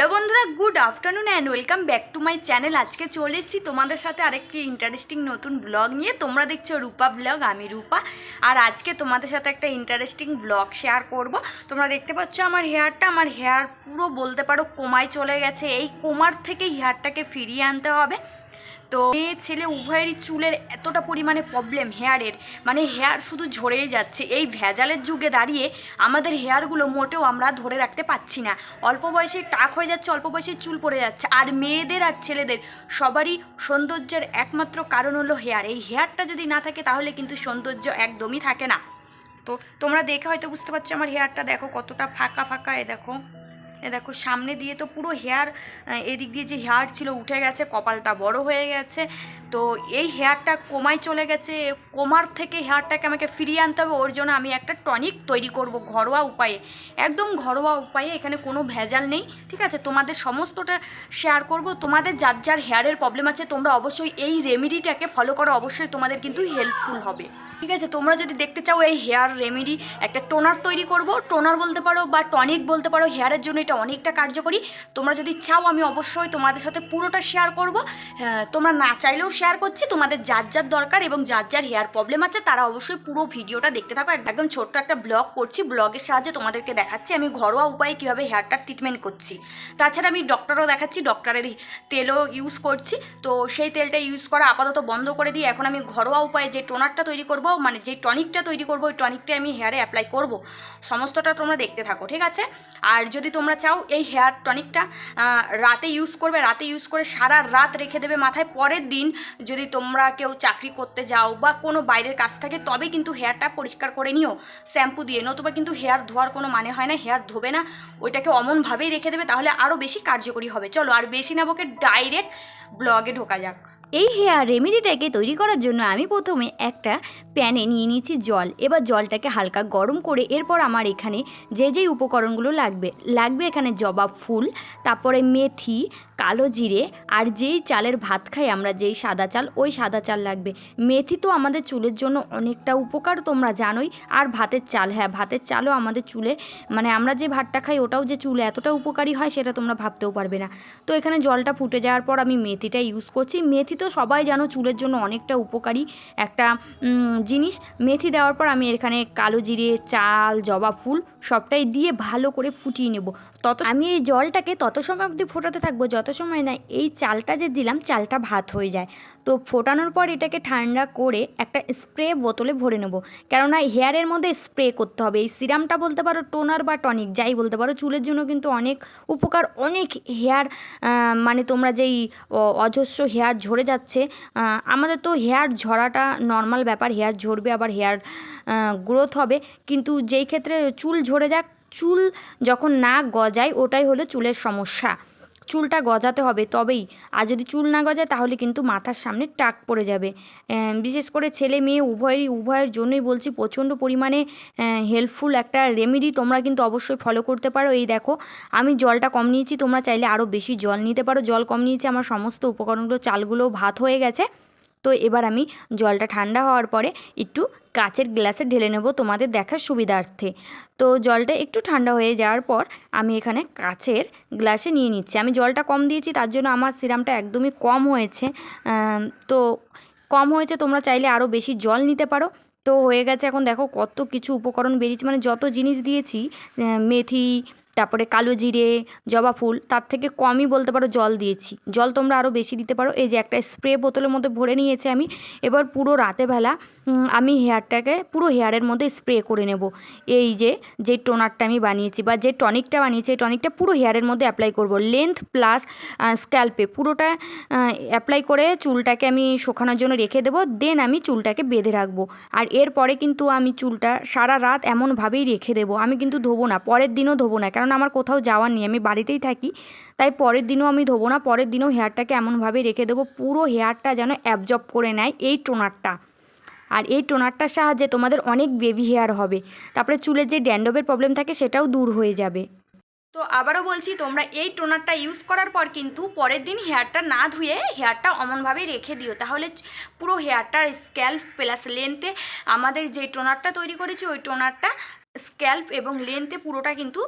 Hello বন্ধুরা, good afternoon and welcome back to my channel. আজকে চলে এসেছি তোমাদের সাথে আরেকটি ইন্টারেস্টিং নতুন ব্লগ নিয়ে। তোমরা দেখছ রূপা ব্লগ, আমি রূপা। আর আজকে তোমাদের সাথে একটা ইন্টারেস্টিং ব্লগ শেয়ার করব। তোমরা দেখতে পাচ্ছ আমার হেয়ারটা, আমার হেয়ার পুরো বলতে পারো কোমায় চলে গেছে। এই কোমার থেকে হেয়ারটাকে ফিরিয়ে আনতে হবে। তো মেয়ে ছেলে উভয়েরই চুলের এতটা পরিমাণে প্রবলেম হেয়ারের মানে হেয়ার শুধু ঝরেই যাচ্ছে। এই ভেজালের যুগে দাঁড়িয়ে আমাদের হেয়ারগুলো মোটেও আমরা ধরে রাখতে পাচ্ছি না। অল্প বয়সে টাক হয়ে যাচ্ছে, অল্প বয়সে চুল পড়ে যাচ্ছে। আর মেয়েদের আর ছেলেদের সবারই সৌন্দর্যের একমাত্র কারণ হলো হেয়ার এই হেয়ারটা যদি না থাকে তাহলে কিন্তু সৌন্দর্য একদমই থাকে না। তো তোমরা দেখে হয়তো বুঝতে পারছ আমার হেয়ারটা দেখো কতটা ফাঁকা ফাঁকা এ দেখো। দেখো, সামনে দিয়ে তো পুরো হেয়ার এদিক দিয়ে যে হেয়ার ছিল উঠে গেছে, কপালটা বড় হয়ে গেছে। তো এই হেয়ারটা কোমায় চলে গেছে, কোমার থেকে হেয়ারটাকে আমাকে ফিরিয়ে আনতে হবে, ওর জন্য আমি একটা টনিক তৈরি করব ঘরোয়া উপায়ে। একদম ঘরোয়া উপায়ে, এখানে কোনো ভেজাল নেই, ঠিক আছে? তোমাদের সমস্তটা শেয়ার করব, তোমাদের যার যার হেয়ারের প্রবলেম আছে, তোমরা অবশ্যই এই রেমেডিটাকে ফলো করো, অবশ্যই তোমাদের কিন্তু হেল্পফুল হবে। ঠিক আছে তোমরা যদি দেখতে চাও এই হেয়ার রেমেডি একটা টোনার তৈরি করব। টোনার বলতে পারো বা টনিক বলতে পারো হেয়ারের জন্য এটা অনেকটা কার্যকরী। তোমরা যদি চাও আমি অবশ্যই তোমাদের সাথে পুরোটা শেয়ার করব। হ্যাঁ, তোমরা না চাইলেও শেয়ার করছি তোমাদের যার যার দরকার এবং যার যার হেয়ার প্রবলেম আছে তারা অবশ্যই পুরো ভিডিওটা দেখতে থাকো। একদম ছোট্ট একটা ব্লগ করছি ব্লগের সাহায্যে তোমাদেরকে দেখাচ্ছি আমি ঘরোয়া উপায়ে কীভাবে হেয়ারটা ট্রিটমেন্ট করছি। তাছাড়া আমি ডক্টরও দেখাচ্ছি ডক্টরের তেলও ইউজ করছি। তো সেই তেলটা ইউজ করা আপাতত বন্ধ করে দিয়ে এখন আমি ঘরোয়া উপায়ে যে টোনারটা তৈরি করব মানে যে টনিকটা তৈরি করব, ওই টনিকটা আমি হেয়ারে অ্যাপ্লাই করব। সমস্তটা তোমরা দেখতে থাকো, ঠিক আছে? আর যদি তোমরা চাও এই হেয়ার টনিকটা রাতে ইউজ করবে, রাতে ইউজ করে সারা রাত রেখে দেবে মাথায়, পরের দিন যদি তোমরা কেউ চাকরি করতে যাও বা কোনো বাইরের কাজ থাকে, তবে কিন্তু হেয়ারটা পরিষ্কার করে নিও শ্যাম্পু দিয়ে। নতুবা কিন্তু হেয়ার ধোয়ার কোনো মানে হয় না হেয়ার ধোবে না, ওইটাকে অমনভাবেই রেখে দেবে, তাহলে আরও বেশি কার্যকরী হবে। চলো, আর বেশি না বকে ডাইরেক্ট ব্লগে ঢোকা যাক। এই হেয়ার রেমেডিটাকে তৈরি করার জন্য আমি প্রথমে একটা প্যানে নিয়ে নিয়েছি জল। এবার জলটাকে হালকা গরম করে এরপর আমার এখানে যে যেই উপকরণগুলো লাগবে লাগবে এখানে জবা ফুল, তারপরে মেথি, কালো জিরে, আর যেই চালের ভাত খাই আমরা, যেই সাদা চাল, ওই সাদা চাল লাগবে। মেথি তো আমাদের চুলের জন্য অনেকটা উপকার, তোমরা জানোই। আর ভাতের চাল হ্যাঁ ভাতের চালও আমাদের চুলে মানে আমরা যে ভাতটা খাই ওটাও যে চুলে এতটা উপকারী হয়, সেটা তোমরা ভাবতেও পারবে না। তো এখানে জলটা ফুটে যাওয়ার পর আমি মেথিটা ইউজ করছি। মেথি তো সবাই জানো চুলের জন্য অনেকটা উপকারী একটা জিনিস। মেথি দেওয়ার পর আমি এখানে কালো জিরে, চাল, জবা ফুল সবটাই দিয়ে ভালো করে ফুটিয়ে নেব। তত আমি এই জলটাকে তত সময় অবধি ফোটাতে থাকব, যত সময় না এই চালটা যে দিলাম, চালটা ভাত হয়ে যায়। তো ফোটানোর পর এটাকে ঠান্ডা করে একটা স্প্রে বোতলে ভরে নেব। কেননা হেয়ারের মধ্যে স্প্রে করতে হবে। এই সিরামটা বলতে পারো টোনার বা টনিক, যাই বলতে পারো, চুলের জন্য কিন্তু অনেক উপকার, অনেক হেয়ার মানে তোমরা যেই অজস্র হেয়ার ঝরে যাচ্ছে। আমাদের তো হেয়ার ঝরাটা নর্মাল ব্যাপার, হেয়ার ঝরবে, আবার হেয়ার গ্রোথ হবে। কিন্তু যেই ক্ষেত্রে চুল ঝরে যাক, চুল যখন না গজায়, ওটাই হলো চুলের সমস্যা। চুলটা গজাতে হবে তবেই। আর যদি চুল না গজায়, তাহলে কিন্তু মাথার সামনে টাক পড়ে যাবে। বিশেষ করে ছেলে মেয়ে উভয়েরই, উভয়ের জন্যই বলছি প্রচণ্ড পরিমাণে হেল্পফুল একটা রেমেডি তোমরা কিন্তু অবশ্যই ফলো করতে পারো। এই দেখো, আমি জলটা কম নিয়েছি, তোমরা চাইলে আরও বেশি জল নিতে পারো। জল কম নিয়েছি, আমার সমস্ত উপকরণগুলো, চালগুলো ভাত হয়ে গেছে। তো এবার আমি জলটা ঠান্ডা হওয়ার পরে একটু কাচের গ্লাসে ঢেলে নেব তোমাদের দেখার সুবিধার্থে। তো জলটা একটু ঠান্ডা হয়ে যাওয়ার পর আমি এখানে কাচের গ্লাসে নিয়ে নিচ্ছি। আমি জলটা কম দিয়েছি, তার জন্য আমার সিরামটা একদমই কম হয়েছে। তো কম হয়েছে, তোমরা চাইলে আরও বেশি জল নিতে পারো। তো হয়ে গেছে এখন দেখো কত কিছু উপকরণ বেরিয়েছে। মানে যত জিনিস দিয়েছি মেথি তারপরে কালো জিরে, জবা ফুল, তার থেকে কমই বলতে পারো জল দিয়েছি। জল তোমরা আরও বেশি দিতে পারো। এই যে একটা স্প্রে বোতলের মধ্যে ভরে নিয়েছি আমি, এবার পুরো রাতেবেলা আমি হেয়ারটাকে পুরো হেয়ারের মধ্যে স্প্রে করে নেব। এই যে যে টোনারটা আমি বানিয়েছি বা যে টনিকটা বানিয়েছি, এই টনিকটা পুরো হেয়ারের মধ্যে অ্যাপ্লাই করব। লেন্থ প্লাস স্ক্যাল্পে পুরোটা অ্যাপ্লাই করে চুলটাকে আমি শোকানোর জন্য রেখে দেবো, দেন আমি চুলটাকে বেঁধে রাখব। আর এরপরে কিন্তু আমি চুলটা সারা রাত এমনভাবেই রেখে দেবো। আমি কিন্তু ধোবো না, পরের দিনও ধোবো না কারণ আমার কোথাও যাওয়ার নেই, আমি বাড়িতেই থাকি, তাই পরের দিনও আমি ধোবো না, পরের দিনও হেয়ারটাকে এমনভাবে রেখে দেবো, পুরো হেয়ারটা যেন অ্যাবজর্ব করে নেয় এই টোনারটা। আর এই টোনারটার সাহায্যে তোমাদের অনেক বেবি হেয়ার হবে, তারপরে চুলের যে ড্যান্ডবের প্রবলেম থাকে সেটাও দূর হয়ে যাবে। তো আবারও বলছি, তোমরা এই টোনারটা ইউজ করার পর কিন্তু পরের দিন হেয়ারটা না ধুয়ে হেয়ারটা অমনভাবে রেখে দিও, তাহলে পুরো হেয়ারটার স্ক্যাল্প প্লাস লেন্থে আমাদের যে টোনারটা তৈরি করেছি, ওই টোনারটা স্ক্যাল্প এবং লেন্থে পুরোটা কিন্তু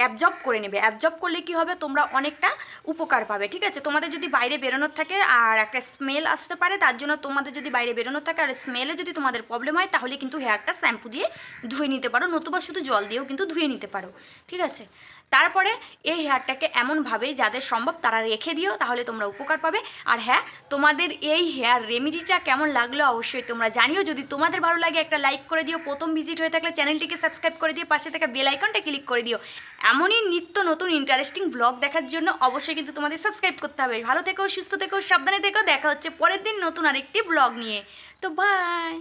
অ্যাবজর্ব করে নেবে। অ্যাবজর্ব করলে কি হবে? তোমরা অনেকটা উপকার পাবে, ঠিক আছে? তোমাদের যদি বাইরে বেরোনোর থাকে আর একটা স্মেল আসতে পারে, তার জন্য তোমাদের যদি বাইরে বেরোনোর থাকে আর স্মেলে যদি তোমাদের প্রবলেম হয়, তাহলে কিন্তু হেয়ারটা শ্যাম্পু দিয়ে ধুয়ে নিতে পারো। নতুবা শুধু জল দিয়েও কিন্তু ধুয়ে নিতে পারো, ঠিক আছে? তারপরে এই হেয়ারটাকে এমনভাবে যাদের সম্ভব তারা রেখে দিও, তাহলে তোমরা উপকার পাবে। আর হ্যাঁ তোমাদের এই হেয়ার রেমিডিটা কেমন লাগল অবশ্যই তোমরা জানিও। যদি তোমাদের ভালো লাগে একটা লাইক করে দিও, প্রথম ভিজিট হয়ে থাকলে চ্যানেলটিকে সাবস্ক্রাইব করে দিও পাশে থাকা বেল আইকনটা ক্লিক করে দিও। এমনই নিত্য নতুন ইন্টারেস্টিং ব্লগ দেখার জন্য অবশ্যই কিন্তু তোমাদের সাবস্ক্রাইব করতে হবে। ভালো থেকো, সুস্থ থেকো, সাবধানে থেকো। দেখা হচ্ছে পরের দিন নতুন আরেকটি ব্লগ নিয়ে। তো বাই